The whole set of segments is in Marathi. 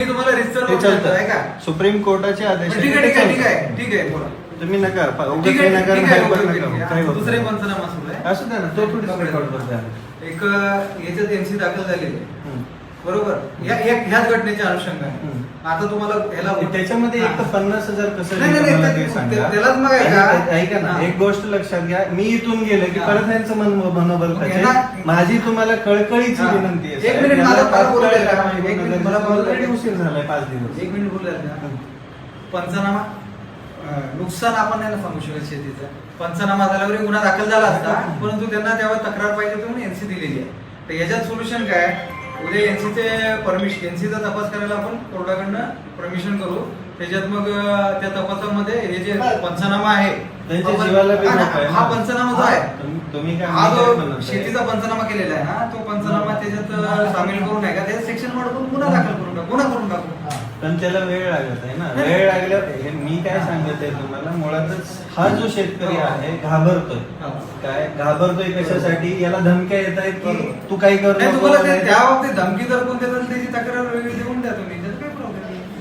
मी तुम्हाला रिसर्च ते आहे का सुप्रीम कोर्टाचे आदेश ठीक आहे ठीक आहे ठीक आहे ठीक आहे बोला तुम्ही नका प- उगाच ठीक आहे काही नका ठीक बाहेर आहे पण ओके, नका ओके. काही होत दुसरे नाही. पंचनामा सुरू आहे असू द्या ना तो थोडी करता एक अं, याच्यात एमसी दाखल झालेली आहे. बरोबर या या- ह्याच घटनेच्या अनुषंगाने. आता तुम्हाला ह्याला त्याच्यामध्ये एक तर. पन्नास हजार कसं नाही, नाही, देतो मला नाही, ते ते- सांगा. त्यालाच मग आहे का? आणि ऐका ना हा. एक गोष्ट लक्षात घ्या मी इथून गेलो की हा. परत यांचं मन मनोबल मग खचेल. यांना- माझी तुम्हाला कळकळीची हा. विनंती आहे एक साहेब. मिनिट, मला- बोलू द्या. एक मिनिट, मला गरजेचं बोलू द्या. आहे. उशीर झालाय पाच दिवस एक मिनिट बोलूया ना. पंचनामा अं, नुकसान आपण नाही ना सांगू शकत शेतीचं पंचनामा झाल्यावर गुन्हा दाखल झाला असता परंतु त्यांना त्यावर तक्रार पाहिजे होती म्हणून एनसी दिलेली आहे तर याच्यात सोल्युशन काय उद्या एनसीचे परमिशन एनसीचा तपास करायला आपण कोर्टाकडनं परमिशन करू त्याच्यात मग त्या तपासामध्ये हे जे पंचनामा आहे त्यांच्या हा. हा पंचनामा जो आहे हा जो? शेतीचा पंचनामा केलेला आहे ना तो पंचनामा त्याच्यात सामील करून आहे का त्याच्यात सेक्शन वाढवून गुन्हा दाखल करून टाकू गुन्हा करून टाकू पण त्याला वेळ लागत आहे ना. वेळ लागल्यावर हे मी काय सांगत आहे तुम्हाला मुळातच हा जो शेतकरी आहे घाबरतोय. काय? घाबरतोय कशासाठी? याला धमक्या येत आहेत की तू काही कर त्या तर- बाबतीत धमकी जर कोण देत असेल त्याची तक्रार वेगळी देऊन द्या तुम्ही.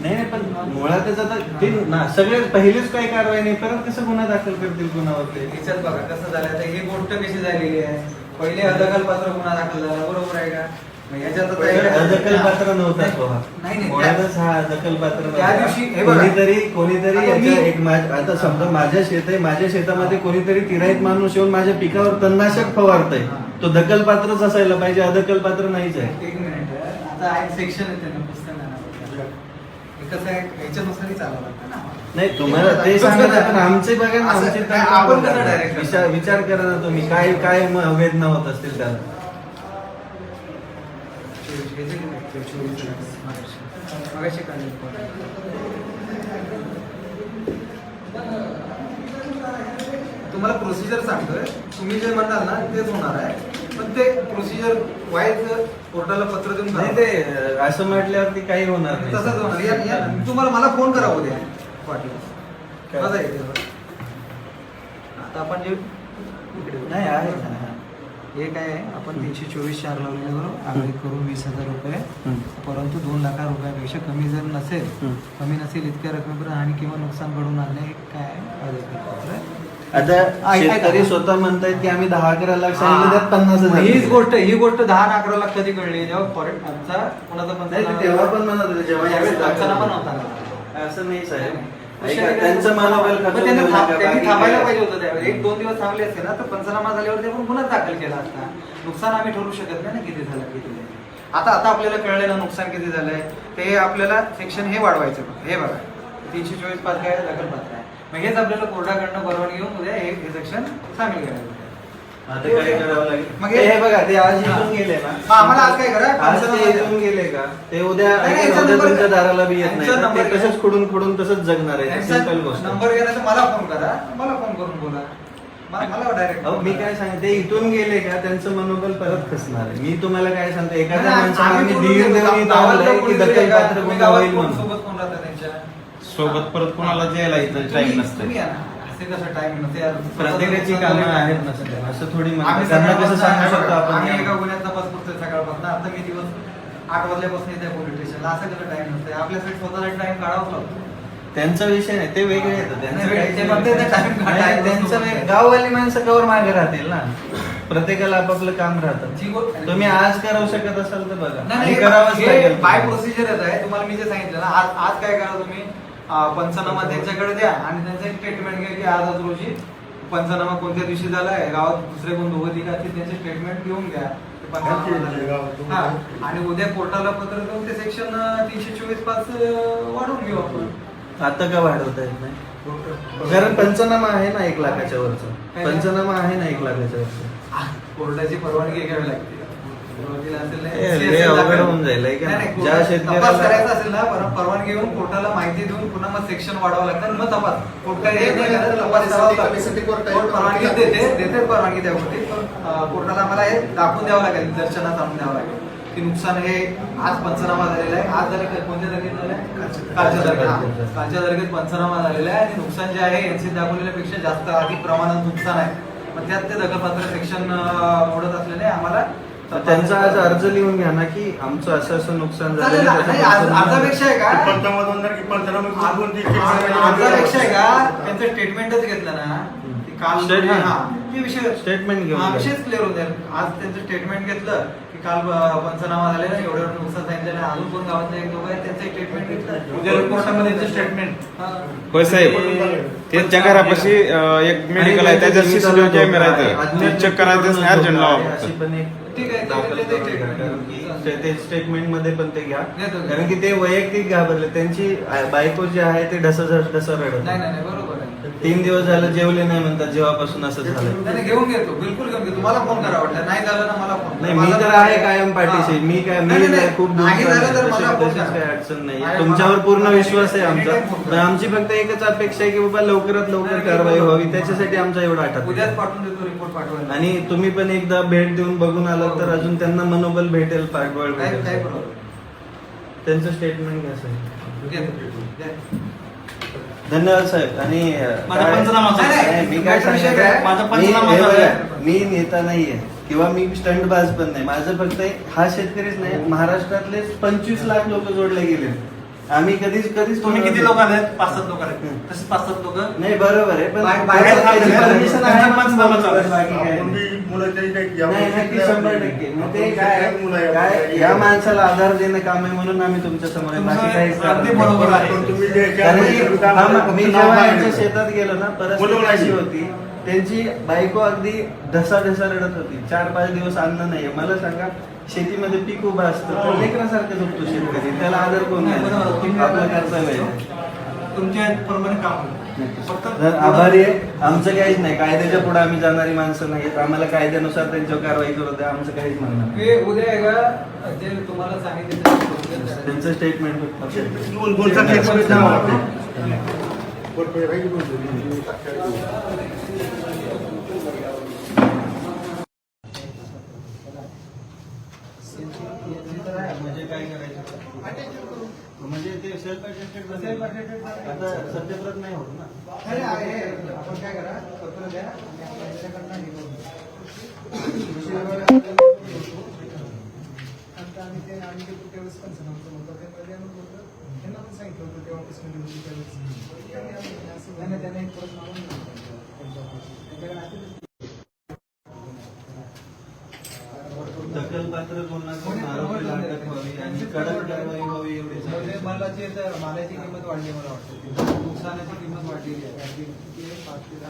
नाही नाही, पण मुळातच आता ते ना सगळे पहिलीच काही कारवाई नाही परत कसं गुन्हा दाखल करतील गुन्हावर ते याच्यात बघा कसं झालं? आता ही गोष्ट कशी झालेली आहे? पहिले अदखल पात्र गुन्हा दाखल झाला बरोबर आहे का? मग याच्यात आता पहिलं एक- अदखल पात्र नव्हता तो हा मुळातच हा अदखल पात्र त्या दिवशी. कोणीतरी कोणीतरी एक आता समजा माझ्या शेत आहे माझ्या शेतामध्ये कोणीतरी तिराईत माणूस येऊन माझ्या पिकावर तणनाशक फवारतय. तो दखल पात्रच असायला पाहिजे अदखल पात्र नाहीच आहे. एक मिनिट. आता एक सेक्शन आहे त्यांना पुस्तक कसं आहे? याच्यानुसारही चालावं लागतं ना. नाही तुम्हाला ते सांगत आहे, पण आमचे बघा ना आमचे आपण विचार करा ना तुम्ही. काय काय वेदना होत असतील त्याला. मगाशी. तुम्हाला प्रोसिजर सांगतोय तुम्ही जे म्हणाल ना तेच होणार आहे पण ते प्रोसिजर वाईज कोर्टाला पत्र देऊन नाही. ते असं म्हटल्यावरती काही होणार नाही तसंच होणार या- या- तुम्हाला मला फोन करा उद्या काय? येते आता आपण जे. नाही आहे. हे काय आहे आपण तीनशे चोवीस चार लावलेले बरोबर आम्ही करू वीस हजार रुपये. परंतु दोन लाखा रुपयापेक्षा कमी जर नसेल. कमी नसेल इतक्या रकमेपर्यंत हानी किंवा नुकसान घडून आणणे हे काय आहे? आता शेतकरी स्वतः म्हणतायत की आम्ही दहा अकरा लाख सांगितलं त्यात पन्नास हजार हीच. गोष्ट ही गोष्ट दहा आणि अकरा लाख कधी कळली जेव्हा फॉरेन आमचा कोणाचा ते तेव्हा पण म्हणत होते जेव्हा. असं नाही साहेब ऐका? त्यांचं पण खचवून त्यांनी देऊ थांब- नका, त्यांनी बाकी थांबायला काय. पाहिजे होतं एक दोन दिवस थांबले असते ना तर पंचनामा झाल्यावर ते पण गुन्हा दाखल केला असता. नुकसान आम्ही ठरवू शकत नाही ना किती झालं किती नाही. आता आता आपल्याला कळलंय ना नुकसान किती झालंय. ते आपल्याला सेक्शन हे वाढवायचं हे बघा. तीनशे चोवीस पाच काय दाखल पात्र आहे. मग हेच आपल्याला कोर्टाकडनं परवानगी घेऊन उद्या हे हे सेक्शन सामील करायचं. आता काय करावं लागेल मग हे- हे बघा ते आज हा. इथून गेले ना हा, आम्हाला आज काय करा? आज ते इथून गेले का ते उद्या नाही, नाही, ऐका, यांचा उद्या नंबर तुमच्या घ्या. दाराला बी येत नाही यांचा ना. नंबर ते. तसंच खुडून खुडून तसंच जगणार आहे सिंपल गोष्ट नंबर मला फोन करा मला फोन करून बोला मला मला डायरेक्ट अहो मी काय सांगते ते इथून गेले का त्यांचं मनोबल परत खचणार आहे मी तुम्हाला काय सांगते एखाद्या माणसाला मी धीर. देऊन इथं आणलंय की दखल? पात्र होईल म्हणून सोबत कोण राहतं त्यांच्यासोबत परत कोणाला जायला इथं टाइम तुम्ही- टाइम नसते. यार. प्रत्येकाची कामं आहेत ना सध्या. असं थोडी म्हणतात. आम्ही त्यांना कसं सकाळपासून- सांगू शकतो आपण आम्ही या? एका गुन्ह्यात तपास करतोय सकाळपासून. आता मी दिवस आठ वाजल्यापासून येते पोलीस स्टेशनला असं कसं टाइम नसते आपल्यासाठी स्वतःसाठी टाइम काढावाच लागतो त्यांचा विषय नाही. ते वेगळे येतं त्यांचं गाववाली माणसं कवर मागे राहतील ना. प्रत्येकाला आपापलं काम राहतं. तुम्ही आज करावू शकत असाल तर बघा. करावंच लागेल. बाय. प्रोसिजरच आहे. तुम्हाला मी जे सांगितलं ना आज आज काय करा तुम्ही? पंचनामा त्यांच्याकडे द्या आणि त्यांचं एक स्टेटमेंट घ्या की आज आज रोजी पंचनामा कोणत्या दिवशी झालाय गावात दुसरे कोण दोघं तिघ असतील त्यांचे स्टेटमेंट घेऊन घ्या. ते. हा, आणि उद्या कोर्टाला पत्र देऊन ते सेक्शन तीनशे चोवीस पाच वाढवून घेऊ आपण. आता का वाढवता येत नाही? कारण पंचनामा आहे ना एक लाखाच्या वरचं. पंचनामा आहे ना एक लाखाच्या वरचं. कोर्टाची परवानगी घ्यावी लागते. होऊन जाईल, है तपास करायचा असेल ना परवानगी घेऊन कोर्टाला माहिती देऊन पुन्हा मग सेक्शन वाढवावं लागतं मग तपास. कोर्ट हे. कोर्ट परवानगी देते देते परवानगी पण अं, कोर्टाला आम्हाला हे दाखवून द्यावं लागेल निदर्शनात आणून द्यावं लागेल. की नुकसान हे आज पंचनामा झालेला आहे. आज झालं कोणत्या तारखेत झालंय कालच्या तारखेत. कालच्या तारखेत पंचनामा झालेला आहे आणि नुकसान जे आहे यांचे दाखवलेल्यापेक्षा जास्त अधिक प्रमाणात नुकसान आहे. मग त्यात ते दखलपात्र सेक्शन मोडत असल्याने आम्हाला त्यांचा आज अर्ज लिहून घ्या ना की आमचं असं असं नुकसान झालं ना. अर्जापेक्षा आहे का अर्जापेक्षा आहे का त्यांचं स्टेटमेंटच घेतलं ना की काल. हा, विषय घेऊन. विषयच क्लिअर जाईल आज त्यांचं स्टेटमेंट घेतलं की काल पंचनामा झालेला एवढं एवढं नुकसान आहे. अजून कोण गावातले एक लोक आहेत त्यांचं स्टेटमेंट घेतलं उद्या कोर्टामध्ये स्टेटमेंट हा. होय साहेब त्यांच्या घरापाशी अं, एक मेडिकल आहे त्याच्यात सीसीटीव्ही कॅमेरा आहे ते चेक करायचं अर्जंट लावा फक्त ठीक आहे, ते- दाखल ते- ते- करून ते- घ्या. कारण की ते- ते स्टेटमेंटमध्ये पण ते घ्या. कारण की ते वैयक्तिक घाबरले त्यांची बायको जी आहे ते ढस ढस रडत नाही नाही नाही, बरोबर तीन दिवस झालं जेवले नाही म्हणतात जेव्हापासून असं झालं. नाही, नाही, घेऊन घेतो बिलकुल घेऊन घेतो. मला फोन करा वाटतं नाही झालं ना मला फोन नाही मी मला- तर आहे कायम पाठीशी. हा. मी काय मी नाही, खूप दूर नाही झालं तर चाललोय. मला तशी- फोन तशीच करा. काही अडचण नाही तुमच्यावर मला- पूर्ण विश्वास आहे anytime आमचा पण करा. आमची फक्त एकच अपेक्षा आहे की बाबा लवकरात लवकर कारवाई. व्हावी. त्याच्यासाठी आमचा एवढा उद्याच पाठवून देतो रिपोर्ट पाठवायला. आणि तुम्ही पण एकदा भेट देऊन बघून आलात तर अजून त्यांना मनोबल भेटेल पाठबळ काय काय भेटेल. बरोबर त्यांचं स्टेटमेंट घ्या साहेब घेतो. धन्यवाद साहेब आणि माझा काय- पंचनामा झाला. नाही, मी काय माझा विषय सांगतो काय? माझा मी- पंचनामा हे झाला. बघा, मी नेता नाहीये किंवा मी स्टंट बाज पण नाही माझं फक्त हा शेतकरीच नाही महाराष्ट्रातले पंचवीस लाख लोक जोडले गेले आम्ही कधीच कधीच तुम्ही किती लोक आहेत पाच सात लोक आहेत तसे पाच सात लोक नाही बरोबर आहे पण बाहेर- बाहेर त्याची permission आहे. बाकी काय नाही. नाही नक्की शंभर टक्के मग ते काय काय या माणसाला आधार देणं काम आहे म्हणून आम्ही तुमच्यासमोर आहे. बाकी काहीच तुमचं कारण अगदी नाही. बरोबर आहे. कारण की हा म- मी जेव्हा यांच्या शेतात गेलो ना परिस्थिती बोलवलं अशी. होती त्यांची बायको अगदी ढसा ढसा रडत होती चार पाच दिवस अन्न नाहीये मला सांगा शेतीमध्ये पीक उभं असतं तर लेकरासारखं झोपतो शेतकरी त्याला आदर कोण नाही, नाही बरोबर. आपलं कर्तव्य आहे तुमच्या प्रमाणे काम होईल. फक्त तर आभारी आहे. आमचं काहीच नाही. कायद्याच्या पुढे आम्ही जाणारी माणसं नाहीत आम्हाला कायद्यानुसार त्यांच्यावर कारवाई करू द्या. आमचं काहीच म्हणणं नाही. हे उद्या आहे का? जे तुम्हाला सांगितलं. त्यांचं स्टेटमेंट फक्त बोल- बोलचा statement द्या मला. म्हणजे काय करायचं म्हणजे ते सेल्फ अटेस्टेड attested झालं. आता सत्यप्रत नाही होत ना. आहे. आपण काय करा? पत्र द्या. आणि आपण याच्याकडनं हे. आता आम्ही ते आम्ही गेलो त्यावेळेस पंचनामाचं होतं ते पहिले आम्ही त्यांना पण सांगितलं होतं गेलो होतो त्यावेळेस त्यांनी त्यांना एक परत मागून. त्यांच्याकडे असतील. दखलपात्र गुन्हा कोणी आरोपीला प्रवर्तन अटक व्हावी देते. आणि कडक कारवाई व्हावी एवढी म्हणजे मालाची मालाची किंमत वाढली मला वाटतं. नुकसानाची किंमत वाढलेली आहे? पाच ते दहा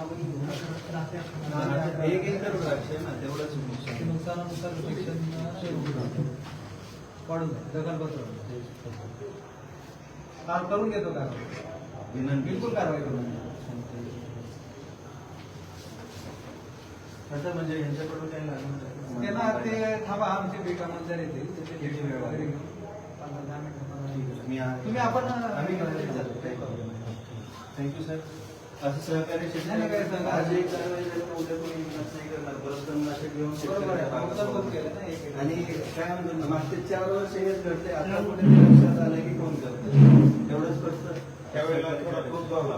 आपण एक एकर ना तेवढंच नुकसान. नुकसानानुसार. वाढून काल करून घेतो का विनंती. बिलकुल कारवाई करून म्हणजे यांच्याकडून काही लागणार? त्यांना ते थांबा आमचे बेकामदार येतील. त्याचे किती वेळ वगैरे घेऊन पंधरा दहा मिनिटं मी आहे. तुम्ही आपण आम्ही करायला जातो, काही problem नाही. थँक्यू सर असं सहकार्य नाही, काय सहकार्य. आज एक कारवाई झाली तर उद्या कोणी नाही करणार. परत तणनाशक घेऊन एक. आणि काय म्हणतो ना मागचे चार वर्ष हेच घडते आता कुठे लक्षात आलं की कोण करतं एवढंच फक्त त्यावेळेला थोडा खूप गावला,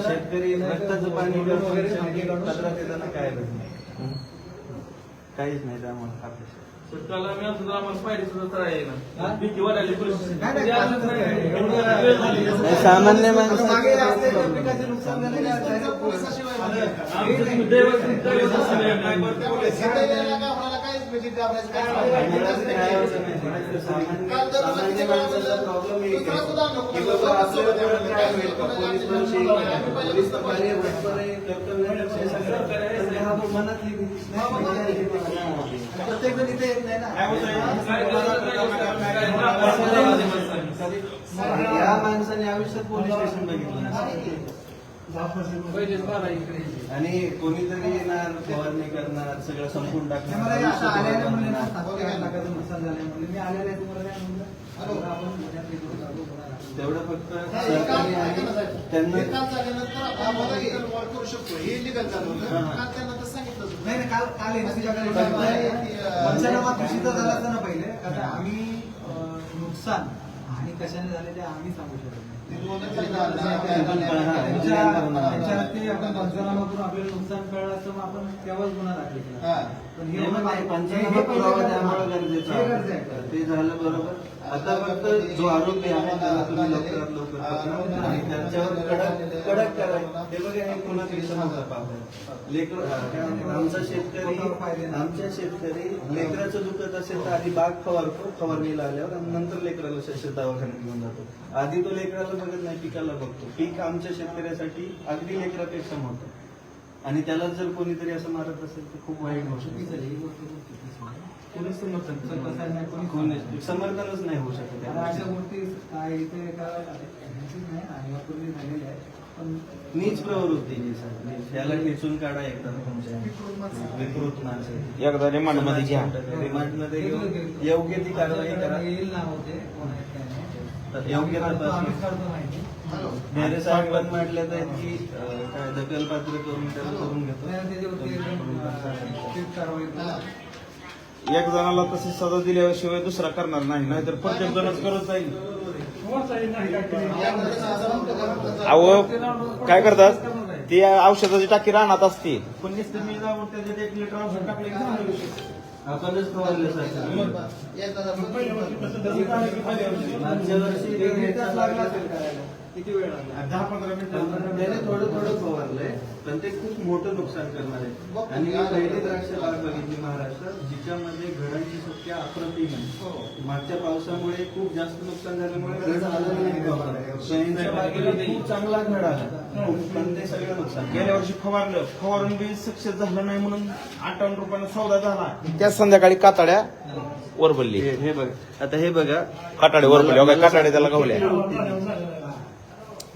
शेतकरी. नाही, रक्ताचं पाणी वगैरे पत्रात येताना काय भेटणार? हं? काहीच नाही त्यामुळे अपेक्षा शेतकऱ्याला मी आम्हाला पाहिजे सुद्धा हा? भीती परिस्थिती. नाही, सामान्य हे म्हणजे हा मनातली भीती नाही, म्हणजे हे ते मनामध्ये. प्रत्येक जण इथे येत नाही ना या माणसाने आयुष्यात पोलीस स्टेशन बघितलं. आणि कोणीतरी येणार फवारणी करणार सगळं संपून हे टाकणार कोणाला. तेवढं फक्त हा, हे आहे. त्यांना नाही नाही, काल काल ते, पंचनामा कृषीचा झाला असता ना पहिले. कारण आम्ही नुकसान आणि कशाने झाले ते आम्ही सांगू शकत त्यांच्यावरती आपण पंचनामा करून आपल्याला नुकसान कळलं असतं मग आपण तेव्हाच गुन्हा दाखल केला. पण हे हे पंचनामा गरजेचं आहे. गरजेचं आहे. ते झालं बरोबर. आता फक्त जो आरोपी आहे त्याला तुम्ही लवकरात लवकर पकडा. आणि त्यांच्यावर कडक कडक करा हे बघा हे पुन्हा समोरचा पाप लेकर आमचा शेतकरी आमच्या शेतकरी लेकराचं दुखत असेल तर आधी बाग फवारतो फवारणीला आल्यावर आणि नंतर लेकराला शस्त्र दवाखान्यात घेऊन जातो. आधी तो लेकराला बघत नाही पिकाला बघतो. पीक आमच्या शेतकऱ्यासाठी अगदी लेकरापेक्षा मोठं. आणि त्याला जर कोणीतरी असं मारत असेल तर खूप वाईट गोष्ट. आहे. पोलीस समर्थन सर, कसं आहे, कोणी कोणी समर्थनच नाही होऊ शकत अशा. गोष्टी काय इथे ह्यांचीच नाही झालेल्या आहेत पण नीच प्रवृत्ती जी सर याला काढा एकदा तुमच्या विकृत माणसं एकदा रिमांडमध्ये घ्या. रिमांडमध्ये घेऊन योग्य ती कारवाई करा. येईल ना होते कोण आहेत काय नाही. तर योग्य आम्ही काढतो- आम्हीच तपास काढतो माहिती मेरे साहेब पण म्हटलं तर की अं, काय दखलपात्र करून त्याला करून घेतो. त्याच्यावरती एकदम अं, strict कारवाई करू. एक जणाला तशी सजा दिल्याशिवाय दुसरा करणार नाही नाहीतर प्रत्येक जणच करत जाईल अहो काय करतात ती औषधाची टाकी रानात असते पण नुसतं मी जाऊन त्याच्यात एक लिटर औषध टाकलं की झालं विषय. आपणच फवारलं सर मागच्या वर्षी एक तास लागला असेल करायला. किती वेळ लागला? दहा पंधरा मिनिटं त्याने थोडं थोडं फवारलंय पण ते खूप मोठं नुकसान करणार. आहे आणि मी पहिली द्राक्ष बाग बघितली महाराष्ट्रात जिच्यामध्ये घडांची संख्या अप्रतिम आहे. मागच्या पावसामुळे खूप जास्त नुकसान झाल्यामुळे घड आलं नाही. गावाला. शनीच्या बागेला खूप चांगला घड आला. पण ते सगळं नुकसान. गेल्या वर्षी फवारलं फवारून बी सक्सेस झालं नाही म्हणून अठ्ठावन्न रुपयाला सौदा झाला. त्या संध्याकाळी कातड्या वर बलली हे हे बघ. आता हे बघा. काटाडे वर बलली काटाडे त्याला गावल्या.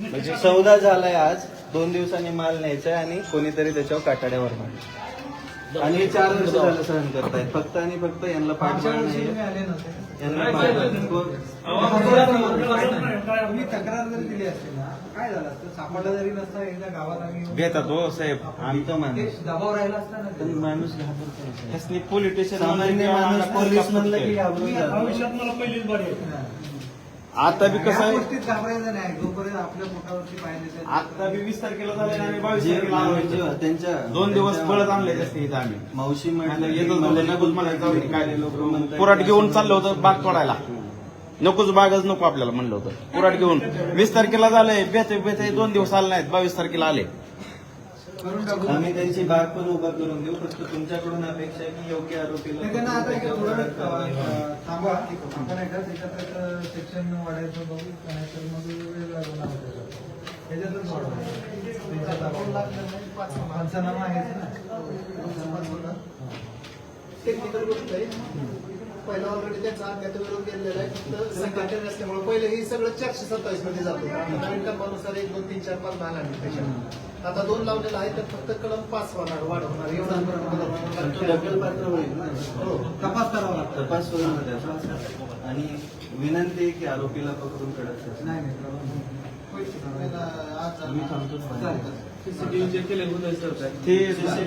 म्हणजे सौदा झालाय आज. दोन दिवसांनी माल न्यायचा आणि कोणीतरी त्याच्यावर काटाड्यावर मारलं आणि हे चार वर्ष झालं सहन करतायत. फक्त आणि फक्त यांना पाठबळ नाही तुम्ही आले नव्हते. यांना तुम्ही तक्रार जरी दिली असते ना काय झालं असतं? सापडलं जरी नसतं एकदा गावात आम्ही घेतात हो साहेब. आम्ही तो ते माणूस दबाव राहिला असता ना पण. माणूस घाबरतो ना साहेब. ह्यासनी पोलीस स्टेशन सामान्य माणूस पोलीस म्हणलं की घाबरून जातो. मला पहिलीच बारी आहे. आता बी कसं आहे गोष्टीत घाबरायचं नाही. जोपर्यंत आपल्या पोटावरती पाहिजे आता बी वीस तारखेला झाले आणि बावीस जे तारखेला. त्यांच्या दोन दिवस त्यांच्या- बळत आणले जास्ती इथं आम्ही. मावशी म्हटलं की येतच मला नव्हतं नकोच जाऊ दे, काय म्हणतात कुराट घेऊन चाललं होतं बाग तोडायला. नकोच बागच नको आपल्याला म्हणलं होतं. कुराट घेऊन. वीस तारखेला झालंय बेते बेते दोन दिवस आले नाहीत बावीस तारखेला आले. आम्ही त्यांची बाग पण उभा करून देऊ. फक्त तुमच्याकडून अपेक्षा आहे की योग्य आरोपीला नाही, त्यांना आता एक थोडं कडक कारवाई करा. अं, थांबा आपण एकदा त्याच्यात सेक्शन वाढायचं बघू नाहीतर मग गुन्हा होतो त्याच्यातच आपण पंचनामा आहेच ना? टेक्निकल गोष्ट आहे. पहिला ऑलरेडी त्याचा त्याचा विरोध केलेला आहे. फक्त संघटन असल्यामुळे पहिले ही सगळं चारशे सत्तावीसमध्ये जातो. नवीन टप्प्यानुसार एक दोन तीन चार पाच दहा लागले त्याच्यात आता दोन लावलेला आहे तर फक्त कलम पाच होणार वाढवणार. एवढं हो. तपास करावा लागतो. तपास होईल ना त्याचा आणि विनंती आहे की आरोपीला पकडून कडक. नाही नाही. होते ते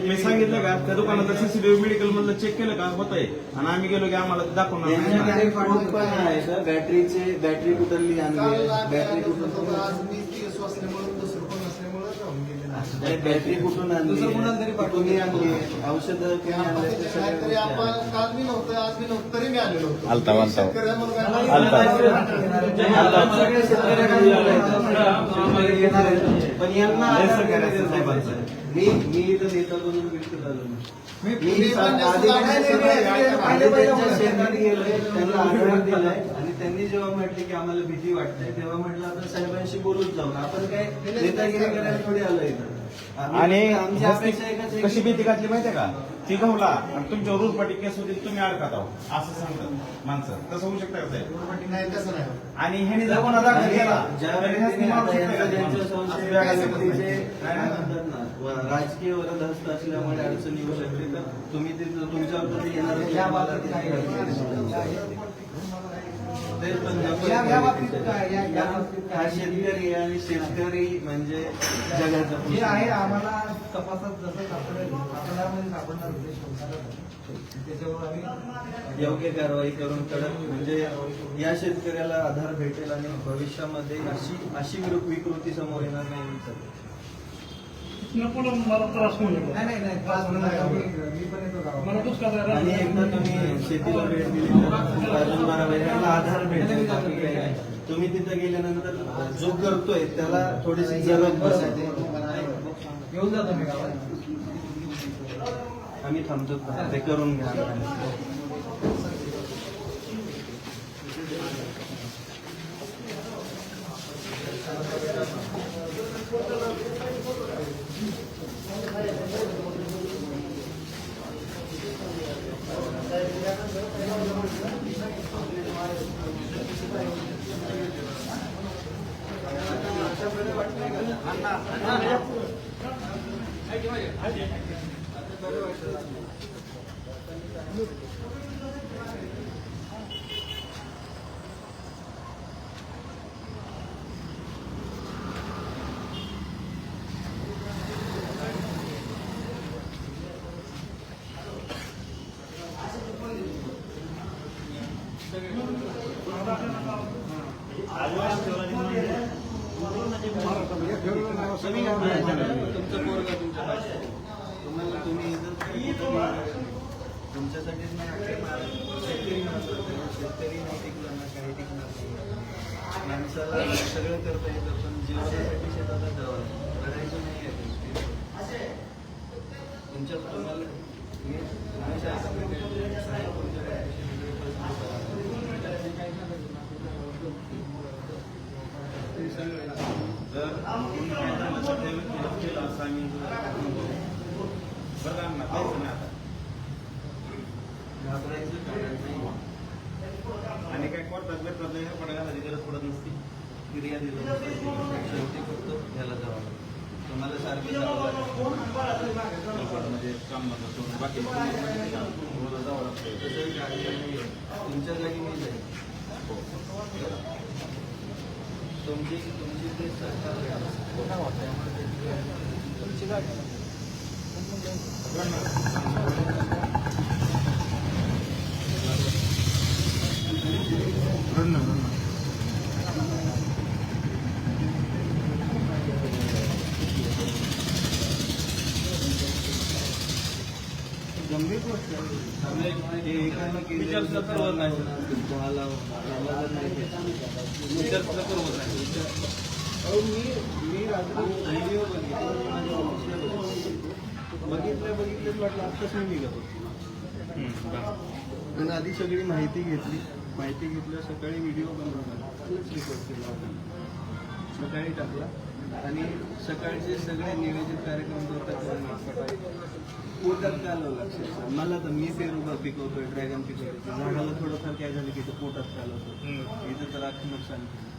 मी सांगितलं का त्या दुकानात सीसीटीव्ही मेडिकल मधलं चेक केलं का होतंय. आणि आम्ही गेलो की आम्हाला दाखवणार आहे बॅटरीचे बॅटरी कुठली आणली आहे? बॅटरी कुठून आहे. बॅटरी कुठून आणली आहे? आणली आहे? औषधं. काल मी नव्हतं आज मी नव्हतं तरी मी आलेलो होतो. आहे. पण यांना आधार साहेबांचं. मी मी इथं नेता म्हणून विकत आलो नाही. मी मी मी पण जास्त आधी जागा नाही, त्यांच्या नाही, नाही, आधी पहिले- पहिले त्यांच्या म्हणत शेतात गेलोय, त्यांना आधार दिलाय. आणि त्यांनी जेव्हा म्हटले की आम्हाला भीती वाटते तेव्हा म्हटलं आपण साहेबांशी बोलून जाऊ आपण काय नेतागिरी करायला थोडी आलो इथं आम्ही आणि आमची अपेक्षा एकच आहे कशी भीती घातली माहितीये का? ती गवला आणि तुमच्यावर रुजपाटी केस होती तुम्ही अडकत आहो असं सांगतात माणसं. तसं होऊ शकतं का साहेब? नाही तसं नाही आणि ह्याने जर कोणा दाखल केला तर मारू शकतं का असं वेगळं ना व- राजकीय वरदहस्त असल्यामुळे अडचण येऊ शकते तर तुम्ही ते तुमच्यावर येणार हा शेतकरी आणि शेतकरी म्हणजे जगाचा जे आहे आम्हाला तपासात जसं सापडेल सापडणार होते. त्याच्यावर आम्ही योग्य कारवाई करून कडक म्हणजे या शेतकऱ्याला आधार भेटेल आणि भविष्यामध्ये अशी अशी विकृ- विकृती समोर येणार नाही. नको ना मला त्रास होऊ नये. नाही नाही नाही त्रास होणार नाही. आम्ही- मी पण येतो गावाला. मला आहे. आणि एकदा तुम्ही शेतीला भेट दिली तर अजून बारा महिन्याला आधार भेटेल बाकी काही नाही. तुम्ही तिथं गेल्यानंतर जो करतोय त्याला थोडीशी जरब बसायची येऊन जातो मी गावाला आम्ही थांबतो ते करून घ्या はい गंभीर गोष्ट आहे. हे एकानं केलं विचार सुद्धा करवत नाही. दहाला याला जर नाही केलं. विचार सुद्धा करवत नाही. अहो, मी मी रात्री व्हिडिओ बघितला मी माझ्या ऑफिसला बघितलं. बघितलं वाटलं. आत्ताच मी निघत होतो पण आधी सगळी माहिती घेतली. माहिती घेतलं सकाळी व्हिडिओ बनवला रेकॉर्ड केला होता. सकाळी टाकला. आणि सकाळचे सगळे नियोजित कार्यक्रम होता पोटात कालवलं अक्षरशः मला तर मी पेरू पिकवतोय ड्रॅगन पिकवतोय. झाडाला थोडंफार काय झालं की ते पोटात कालवतो इथं तर अख्खं नुकसान केलं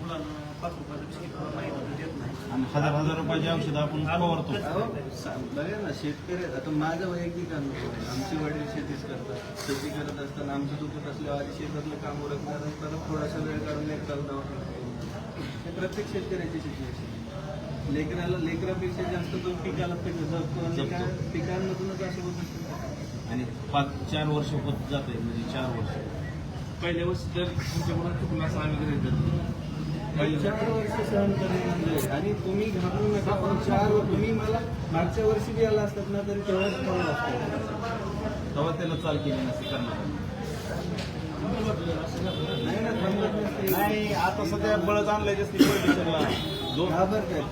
मुलांना पाच रुपयाचं बिस्किट खायला माहीत होतं, देत नाही. आणि हजार हजार रुपयाची औषधं आपण फवारतो. अहो, सा- बघा ना शेतकरी आता माझा वैयक्तिक अनुभव आहे. आमचे वडील शेतीच करतात. शेती करत असताना आमचं दुखत असल्यावर आधी शेतातलं काम उरकणार असताना थोडासा वेळ काढून एक दवाखान्यात. हे प्रत्येक शेतकऱ्याची सिच्युएशन लेकराला लेकरापेक्षा जास्त तो पिकाला पिक जगतो आणि जगतो. त्या पिकांमधूनच असं होत असतं आणि पाच चार वर्ष होत जाते म्हणजे चार वर्ष. पहिल्या वर्षी जर तुमच्या मुलात चुकलं असं आम्ही गृहीत धरतो. चार वर्ष सहन करणे म्हणजे आणि तुम्ही घाबरू नका पण चार तुम्ही मला मागच्या वर्षी बी आला असतात ना तरी तेवढाच फरक असतो? तेव्हा त्याला चाल केली नसती करणार. नाही आता सध्या बळच आणलंय जास्त पोलिटिशियनला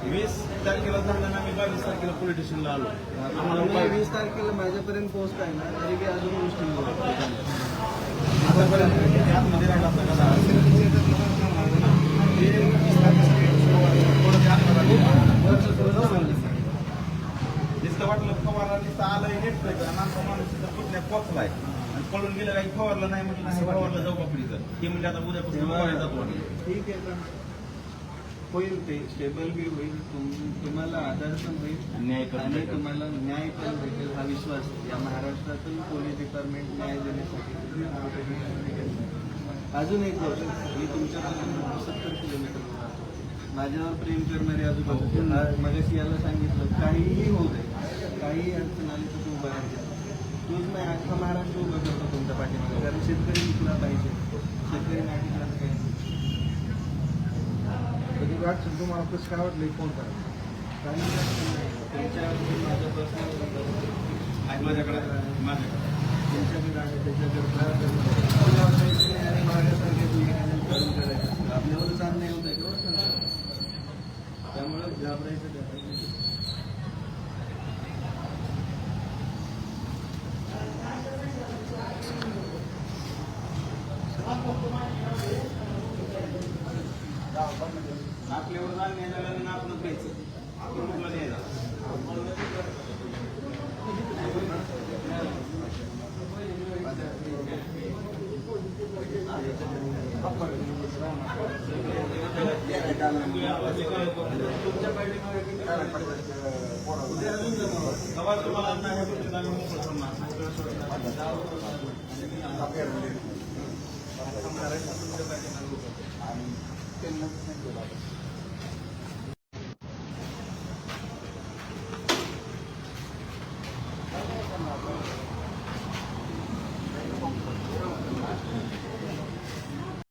वीस तारखेला झालं ना मी बावीस तारखेला पोलिटिशियनला आलो. आम्हाला वीस तारखेला माझ्यापर्यंत पोहोचत आहे ना तरी बी अजून गोष्टी आतापर्यंत आतमध्ये राहिला असता का ना? नुसतं वाटलं फवारा नुसतं आलंय नेटतंय का माणसा माणूस तिथं कुठल्या पोचलाय आणि पळून गेलं काही फवारलं नाही म्हटलं असं फवारलं जाऊ हे म्हणजे आता उद्यापासून फवारायला जातो आम्ही. ठीक आहे पण होईल ते स्टेबल बी होईल तुम- तुम्हाला आधार पण होईल न्याय पण आणि. तुम्हाला न्याय पण भेटेल हा विश्वास. या महाराष्ट्रातून पोलीस डिपार्टमेंट न्याय देण्यासाठी. अजून एक गोष्ट मी तुमच्यापासून सत्तर किलोमीटर माझ्यावर प्रेम करणारे आजूबाजू मगाशी याला सांगितलं काहीही होऊ दे काही अडचण आली तर तू उभा राहायचा तूच नाही अख्खा महाराष्ट्र उभं करतो तुमच्या पाठीमागे कारण शेतकरी टिकला पाहिजे. शेतकरी नाही. टिकला कधी तुम्हाला कसं काय वाटलं फोन करा. काही अडचण म्हणजे माझ्याकडे माझ्याकडे. त्यांच्याकडे आहे त्याच्याकडे नाही आणि माझ्यासारखे तुम्ही काढून करायचं. होत आहे त्यामुळे घाबरायचं